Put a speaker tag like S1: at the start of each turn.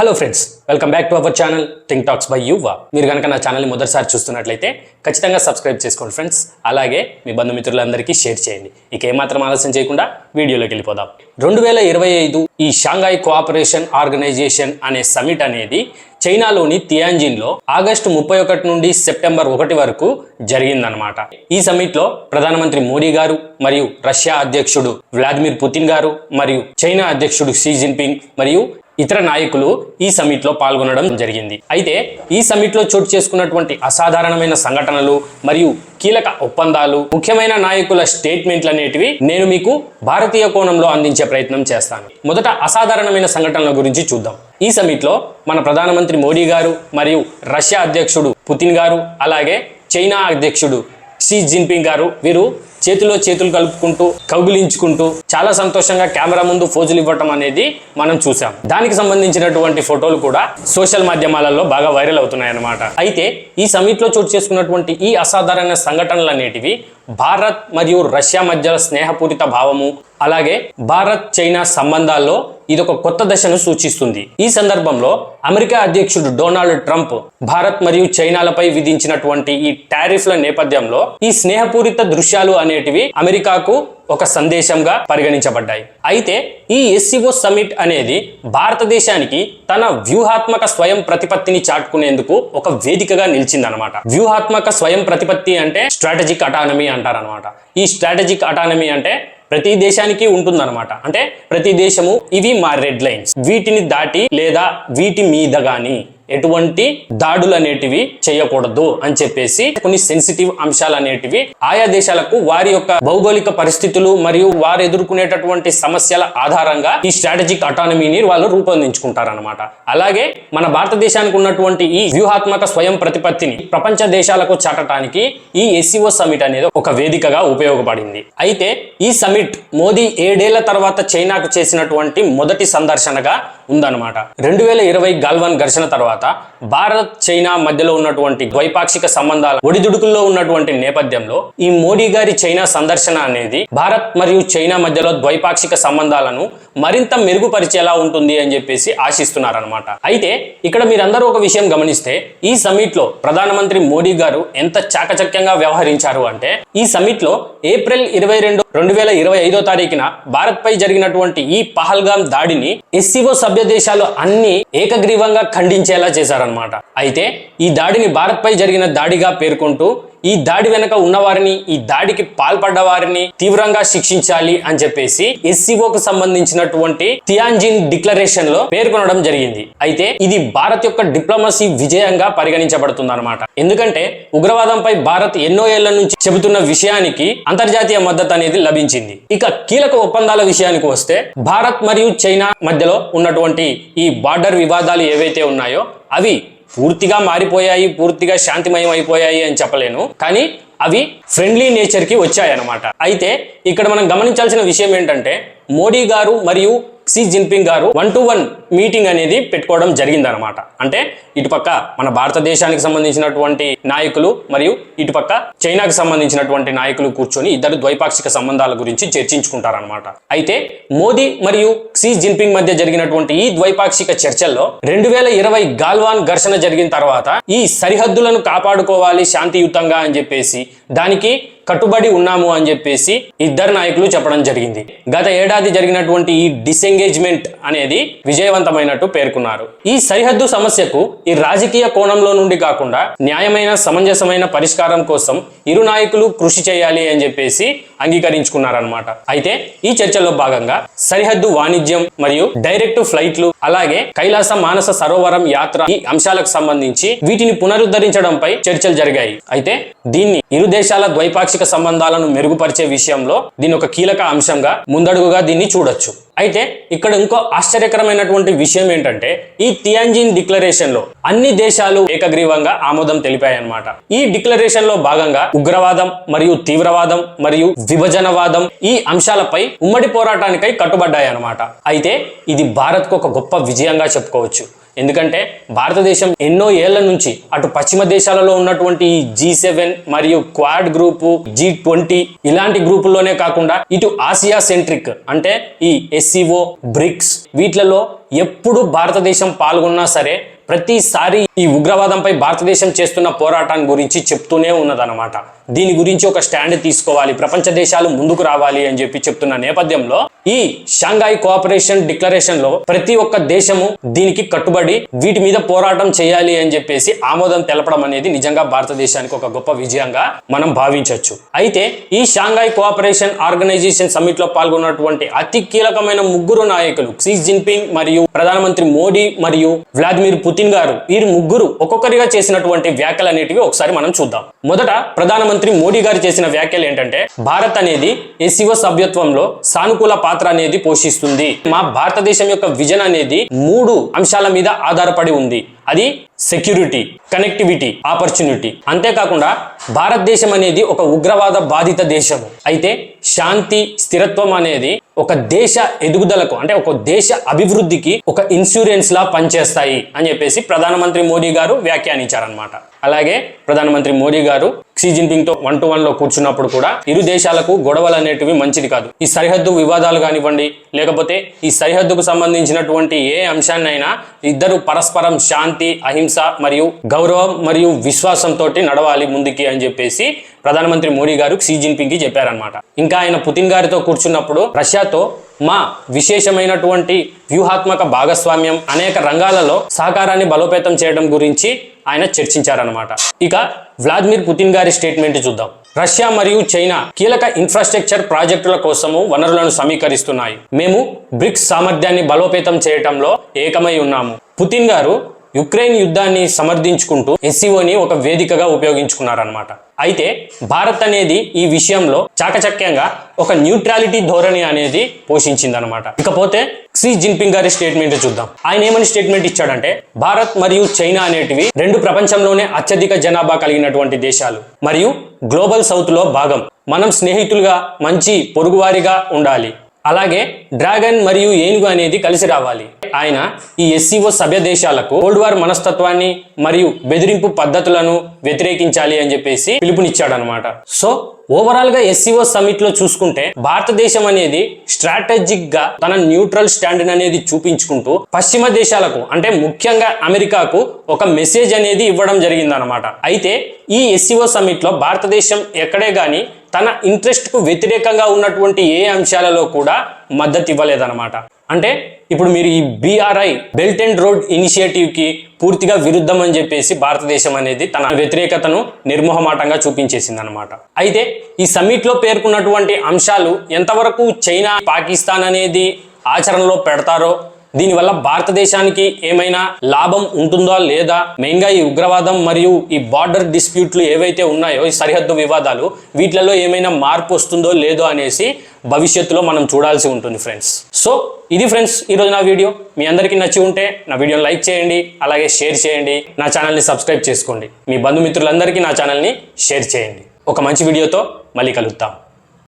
S1: Hello friends welcome back to our channel think talks by Yuva మీరు కనుక నా ఛానల్ని మొదటిసారి చూస్తున్నట్లయితే ఖచ్చితంగా సబ్స్క్రైబ్ చేసుకోండి ఫ్రెండ్స్ అలాగే మీ బంధుమిత్రులందరికీ షేర్ చేయండి. ఇక ఏమాత్రం ఆలస్యం చేయకుండా వీడియోలోకి వెళ్ళిపోదాం. రెండు వేల ఇరవై ఐదు ఈ షాంఘాయ్ కోఆపరేషన్ ఆర్గనైజేషన్ అనే సమిట్ అనేది చైనాలోని తియాంజిన్లో ఆగస్టు ముప్పై ఒకటి నుండి సెప్టెంబర్ ఒకటి వరకు జరిగిందనమాట ఈ సమిట్లో ప్రధానమంత్రి మోడీ గారు మరియు రష్యా అధ్యక్షుడు వ్లాదిమిర్ పుతిన్ గారు మరియు చైనా అధ్యక్షుడు షీ జిన్పింగ్ మరియు ఇతర నాయకులు ఈ సమిట్లో పాల్గొనడం జరిగింది. అయితే ఈ సమిట్లో చోటు చేసుకున్నటువంటి అసాధారణమైన సంఘటనలు మరియు కీలక ఒప్పందాలు ముఖ్యమైన నాయకుల స్టేట్మెంట్లు అనేటివి నేను మీకు భారతీయ కోణంలో అందించే ప్రయత్నం చేస్తాను. మొదట అసాధారణమైన సంఘటనల గురించి చూద్దాం. ఈ సమిట్లో మన ప్రధానమంత్రి మోడీ గారు మరియు రష్యా అధ్యక్షుడు పుతిన్ గారు అలాగే చైనా అధ్యక్షుడు షీ జిన్పింగ్ గారు వీరు చేతిలో చేతులు కలుపుకుంటూ కౌగిలించుకుంటూ చాలా సంతోషంగా కెమెరా ముందు ఫోజులు ఇవ్వటం అనేది మనం చూసాం దానికి సంబంధించినటువంటి ఫోటోలు కూడా సోషల్ మాధ్యమాలలో బాగా వైరల్ అవుతున్నాయి అన్నమాట అయితే ఈ సమిట్లో చోటు చేసుకున్నటువంటి ఈ అసాధారణ సంఘటనలు అనేటివి భారత్ మరియు రష్యా మధ్య స్నేహపూరిత భావము అలాగే భారత్ చైనా సంబంధాల్లో ఇది ఒక కొత్త దశను సూచిస్తుంది. ఈ సందర్భంలో అమెరికా అధ్యక్షుడు డొనాల్డ్ ట్రంప్ భారత్ మరియు చైనాలపై విధించినటువంటి ఈ టారిఫ్ల నేపథ్యంలో ఈ స్నేహపూరిత దృశ్యాలు అనేటివి అమెరికాకు ఒక సందేశంగా పరిగణించబడ్డాయి. అయితే ఈ ఎస్సీఓ సమిట్ అనేది భారతదేశానికి తన వ్యూహాత్మక స్వయం ప్రతిపత్తిని చాటుకునేందుకు ఒక వేదికగా నిలిచిందనమాట వ్యూహాత్మక స్వయం ప్రతిపత్తి అంటే స్ట్రాటజిక్ అటానమీ అంటారనమాట ఈ స్ట్రాటజిక్ అటానమీ అంటే ప్రతి దేశానికి ఉంటుందన్నమాట. అంటే ప్రతి దేశము ఇవి మా రెడ్ లైన్స్ వీటిని దాటి లేదా వీటి మీద గాని ఎటువంటి దాడులు అనేటివి చేయకూడదు అని చెప్పేసి కొన్ని సెన్సిటివ్ అంశాలు అనేటివి ఆయా దేశాలకు వారి యొక్క భౌగోళిక పరిస్థితులు మరియు వారు ఎదుర్కొనేటటువంటి సమస్యల ఆధారంగా ఈ స్ట్రాటజిక్ అటానమీని వాళ్ళు రూపొందించుకుంటారనమాట అలాగే మన భారతదేశానికి ఉన్నటువంటి ఈ వ్యూహాత్మక స్వయం ప్రతిపత్తిని ప్రపంచ దేశాలకు చాటడానికి ఈ ఎస్సీఓ సమిట్ అనేది ఒక వేదికగా ఉపయోగపడింది. అయితే ఈ సమిట్ మోదీ ఏడేళ్ళ తర్వాత చైనాకు చేసినటువంటి మొదటి సందర్శనగా ఉందన్నమాట. రెండు వేల ఇరవై గాల్వాన్ ఘర్షణ తర్వాత భారత్ చైనా మధ్యలో ఉన్నటువంటి ద్వైపాక్షిక సంబంధాల ఒడిదుడుకుల్లో ఉన్నటువంటి నేపథ్యంలో ఈ మోడీ గారి చైనా సందర్శన అనేది భారత్ మరియు చైనా మధ్యలో ద్వైపాక్షిక సంబంధాలను మరింత మెరుగుపరిచేలా ఉంటుంది అని చెప్పేసి ఆశిస్తున్నారనమాట అయితే ఇక్కడ మీరందరూ ఒక విషయం గమనిస్తే ఈ సమిట్లో ప్రధానమంత్రి మోడీ గారు ఎంత చాకచక్యంగా వ్యవహరించారు అంటే ఈ సమిట్లో ఏప్రిల్ ఇరవై రెండు రెండు వేల ఇరవై ఐదో తారీఖున భారత్ పై జరిగినటువంటి ఈ పహల్గాం దాడిని ఎస్సీఓ సభ్య దేశాలు అన్ని ఏకగ్రీవంగా ఖండించేలా చేశారనమాట అయితే ఈ దాడిని భారత్పై జరిగిన దాడిగా పేర్కొంటూ ఈ దాడి వెనక ఉన్నవారిని ఈ దాడికి పాల్పడ్డ వారిని తీవ్రంగా శిక్షించాలి అని చెప్పేసి ఎస్సీఓకు సంబంధించినటువంటి తియాంజిన్ డిక్లరేషన్లో పేర్కొనడం జరిగింది. అయితే ఇది భారత్ యొక్క డిప్లొమసీ విజయంగా పరిగణించబడుతుంది అనమాట ఎందుకంటే ఉగ్రవాదంపై భారత్ ఎన్నో ఏళ్ళ నుంచి చెబుతున్న విషయానికి అంతర్జాతీయ మద్దతు అనేది లభించింది. ఇక కీలక ఒప్పందాల విషయానికి వస్తే భారత్ మరియు చైనా మధ్యలో ఉన్నటువంటి ఈ బార్డర్ వివాదాలు ఏవైతే ఉన్నాయో అవి పూర్తిగా మారిపోయాయి పూర్తిగా శాంతిమయం అయిపోయాయి అని చెప్పలేను. కానీ అవి ఫ్రెండ్లీ నేచర్కి వచ్చాయన్నమాట. అయితే ఇక్కడ మనం గమనించాల్సిన విషయం ఏంటంటే మోడీ గారు మరియు షీ జిన్పింగ్ గారు వన్ టు వన్ మీటింగ్ అనేది పెట్టుకోవడం జరిగిందనమాట అంటే ఇటుపక్క మన భారతదేశానికి సంబంధించినటువంటి నాయకులు మరియు ఇటుపక్క చైనాకు సంబంధించినటువంటి నాయకులు కూర్చొని ఇద్దరు ద్వైపాక్షిక సంబంధాల గురించి చర్చించుకుంటారనమాట అయితే మోదీ మరియు షీ జిన్పింగ్ మధ్య జరిగినటువంటి ఈ ద్వైపాక్షిక చర్చల్లో రెండు వేల ఇరవై గాల్వాన్ ఘర్షణ జరిగిన తర్వాత ఈ సరిహద్దులను కాపాడుకోవాలి శాంతియుతంగా అని చెప్పేసి దానికి కట్టుబడి ఉన్నాము అని చెప్పేసి ఇద్దరు నాయకులు చెప్పడం జరిగింది. గత ఏడాది జరిగినటువంటి ఈ డిసెంగేజ్మెంట్ అనేది విజయవంతమైనట్టు పేర్కొన్నారు. ఈ సరిహద్దు సమస్యకు ఈ రాజకీయ కోణంలో నుండి కాకుండా న్యాయమైన సమంజసమైన పరిష్కారం కోసం ఇరు నాయకులు కృషి చేయాలి అని చెప్పేసి అంగీకరించుకున్నారనమాట అయితే ఈ చర్చలో భాగంగా సరిహద్దు వాణిజ్యం మరియు డైరెక్ట్ ఫ్లైట్లు అలాగే కైలాస మానస సరోవరం యాత్ర ఈ అంశాలకు సంబంధించి వీటిని పునరుద్ధరించడంపై చర్చలు జరిగాయి. అయితే దీన్ని ఇరు దేశాల ద్వైపాక్షిక సంబంధాలను మెరుగుపరిచే విషయంలో దీని ఒక కీలక అంశంగా ముందడుగుగా దీన్ని చూడొచ్చు. అయితే ఇక్కడ ఇంకో ఆశ్చర్యకరమైనటువంటి విషయం ఏంటంటే ఈ తియాంజిన్ డిక్లరేషన్లో అన్ని దేశాలు ఏకగ్రీవంగా ఆమోదం తెలిపాయన్నమాట. ఈ డిక్లరేషన్లో భాగంగా ఉగ్రవాదం మరియు తీవ్రవాదం మరియు విభజనవాదం ఈ అంశాలపై ఉమ్మడి పోరాటానికై కట్టుబడ్డాయన్నమాట. అయితే ఇది భారత్కు ఒక గొప్ప విజయంగా చెప్పుకోవచ్చు. ఎందుకంటే భారతదేశం ఎన్నో ఏళ్ళ నుంచి అటు పశ్చిమ దేశాలలో ఉన్నటువంటి ఈ జీ సెవెన్ మరియు క్వాడ్ గ్రూపు జీ ట్వంటీ ఇలాంటి గ్రూపుల్లోనే కాకుండా ఇటు ఆసియా సెంట్రిక్ అంటే ఈ ఎస్సీఓ బ్రిక్స్ వీటిలలో ఎప్పుడు భారతదేశం పాల్గొన్నా సరే ప్రతిసారి ఈ ఉగ్రవాదంపై భారతదేశం చేస్తున్న పోరాటాన్ని గురించి చెప్తూనే ఉన్నదన్నమాట. దీని గురించి ఒక స్టాండ్ తీసుకోవాలి ప్రపంచ దేశాలు ముందుకు రావాలి అని చెప్పి చెప్తున్న నేపథ్యంలో ఈ షాంఘాయ్ కోఆపరేషన్ డిక్లరేషన్లో ప్రతి ఒక్క దేశము దీనికి కట్టుబడి వీటి మీద పోరాటం చేయాలి అని చెప్పేసి ఆమోదం తెలపడం అనేది నిజంగా భారతదేశానికి ఒక గొప్ప విజయంగా మనం భావించవచ్చు అయితే ఈ షాంఘాయ్ కోఆపరేషన్ ఆర్గనైజేషన్ సమ్మిట్లో పాల్గొన్నటువంటి అతి కీలకమైన ముగ్గురు నాయకులు క్సీ జిన్పింగ్ మరియు ప్రధానమంత్రి మోడీ మరియు వ్లాదిమిర్ పుతిన్ గారు వీరు ముగ్గురు ఒక్కొక్కరిగా చేసినటువంటి వ్యాఖ్యలు అనేటివి ఒకసారి మనం చూద్దాం. మొదట ప్రధానమంత్రి మోడీ గారు చేసిన వ్యాఖ్యలు ఏంటంటే భారత్ అనేది ఎస్సీఓ సభ్యత్వంలో సానుకూల పాత్ర అనేది పోషిస్తుంది. మా భారతదేశం యొక్క విజన్ అనేది మూడు అంశాల మీద ఆధారపడి ఉంది. అది సెక్యూరిటీ కనెక్టివిటీ ఆపర్చునిటీ. అంతేకాకుండా భారతదేశం అనేది ఒక ఉగ్రవాద బాధిత దేశము. అయితే శాంతి స్థిరత్వం అనేది ఒక దేశ ఎదుగుదలకు అంటే ఒక దేశ అభివృద్ధికి ఒక ఇన్సూరెన్స్ లా పనిచేస్తాయి అని చెప్పేసి ప్రధానమంత్రి మోడీ గారు వ్యాఖ్యానించారనమాట అలాగే ప్రధానమంత్రి మోడీ గారు క్సీ జిన్పింగ్తో వన్ టు వన్లో కూర్చున్నప్పుడు కూడా ఇరు దేశాలకు గొడవలు అనేటివి మంచిది కాదు. ఈ సరిహద్దు వివాదాలు కానివ్వండి లేకపోతే ఈ సరిహద్దుకు సంబంధించినటువంటి ఏ అంశాన్నైనా ఇద్దరు పరస్పరం శాంతి అహింస మరియు గౌరవం మరియు విశ్వాసంతో నడవాలి ముందుకి అని చెప్పేసి ప్రధానమంత్రి మోడీ గారు క్సీ జిన్పింగ్కి చెప్పారనమాట ఇంకా ఆయన పుతిన్ గారితో కూర్చున్నప్పుడు రష్యాతో మా విశేషమైనటువంటి వ్యూహాత్మక భాగస్వామ్యం అనేక రంగాలలో సహకారాన్ని బలోపేతం చేయడం గురించి ఆయన చర్చించారనమాట ఇక వ్లాదిమిర్ పుతిన్ గారి స్టేట్మెంట్ చూద్దాం. రష్యా మరియు చైనా కీలక ఇన్ఫ్రాస్ట్రక్చర్ ప్రాజెక్టుల కోసము వనరులను సమీకరిస్తున్నాయి. మేము బ్రిక్స్ సామర్థ్యాన్ని బలోపేతం చేయటంలో ఏకమై ఉన్నాము. పుతిన్ గారు యుక్రెయిన్ యుద్ధాన్ని సమర్థించుకుంటూ ఎస్సీఓని ఒక వేదికగా ఉపయోగించుకున్నారనమాట అయితే భారత్ అనేది ఈ విషయంలో చాకచక్యంగా ఒక న్యూట్రాలిటీ ధోరణి అనేది పోషించిందనమాట ఇకపోతే క్సీ జిన్పింగ్ గారి స్టేట్మెంట్ చూద్దాం. ఆయన ఏమని స్టేట్మెంట్ ఇచ్చాడంటే భారత్ మరియు చైనా అనేటివి రెండు ప్రపంచంలోనే అత్యధిక జనాభా కలిగినటువంటి దేశాలు మరియు గ్లోబల్ సౌత్లో భాగం. మనం స్నేహితులుగా మంచి పొరుగువారిగా ఉండాలి. అలాగే డ్రాగన్ మరియు ఏనుగు అనేది కలిసి రావాలి. ఆయన ఈ ఎస్సీఓ సభ్య దేశాలకు కోల్డ్ వార్ మనస్తత్వాన్ని మరియు బెదిరింపు పద్ధతులను వ్యతిరేకించాలి అని చెప్పేసి పిలుపునిచ్చాడనమాట సో ఓవరాల్గా ఎస్సీఓ సమిట్లో చూసుకుంటే భారతదేశం అనేది స్ట్రాటజిక్గా తన న్యూట్రల్ స్టాండ్ అనేది చూపించుకుంటూ పశ్చిమ దేశాలకు అంటే ముఖ్యంగా అమెరికాకు ఒక మెసేజ్ అనేది ఇవ్వడం జరిగిందనమాట అయితే ఈ ఎస్సీఓ సమిట్లో భారతదేశం ఎక్కడే గాని తన ఇంట్రెస్ట్కు వ్యతిరేకంగా ఉన్నటువంటి ఏ అంశాలలో కూడా మద్దతు ఇవ్వలేదన్నమాట. అంటే ఇప్పుడు మీరు ఈ బీఆర్ఐ బెల్ట్ అండ్ రోడ్ ఇనిషియేటివ్కి పూర్తిగా విరుద్ధం అని చెప్పేసి భారతదేశం అనేది తన వ్యతిరేకతను నిర్మోహమాటంగా చూపించేసింది అనమాట అయితే ఈ సమ్మిట్లో పేర్కొన్నటువంటి అంశాలు ఎంతవరకు చైనా పాకిస్తాన్ అనేది ఆచరణలో పెడతారో దీనివల్ల భారతదేశానికి ఏమైనా లాభం ఉంటుందా లేదా? మెయిన్గా ఈ ఉగ్రవాదం మరియు ఈ బార్డర్ డిస్ప్యూట్లు ఏవైతే ఉన్నాయో ఈ సరిహద్దు వివాదాలు వీటిలలో ఏమైనా మార్పు వస్తుందో లేదో అనేసి భవిష్యత్తులో మనం చూడాల్సి ఉంటుంది ఫ్రెండ్స్. సో ఇది ఫ్రెండ్స్ ఈరోజు నా వీడియో. మీ అందరికీ నచ్చి ఉంటే నా వీడియోని లైక్ చేయండి అలాగే షేర్ చేయండి నా ఛానల్ని సబ్స్క్రైబ్ చేసుకోండి. మీ బంధుమిత్రులందరికీ నా ఛానల్ని షేర్ చేయండి. ఒక మంచి వీడియోతో మళ్ళీ కలుద్దాం.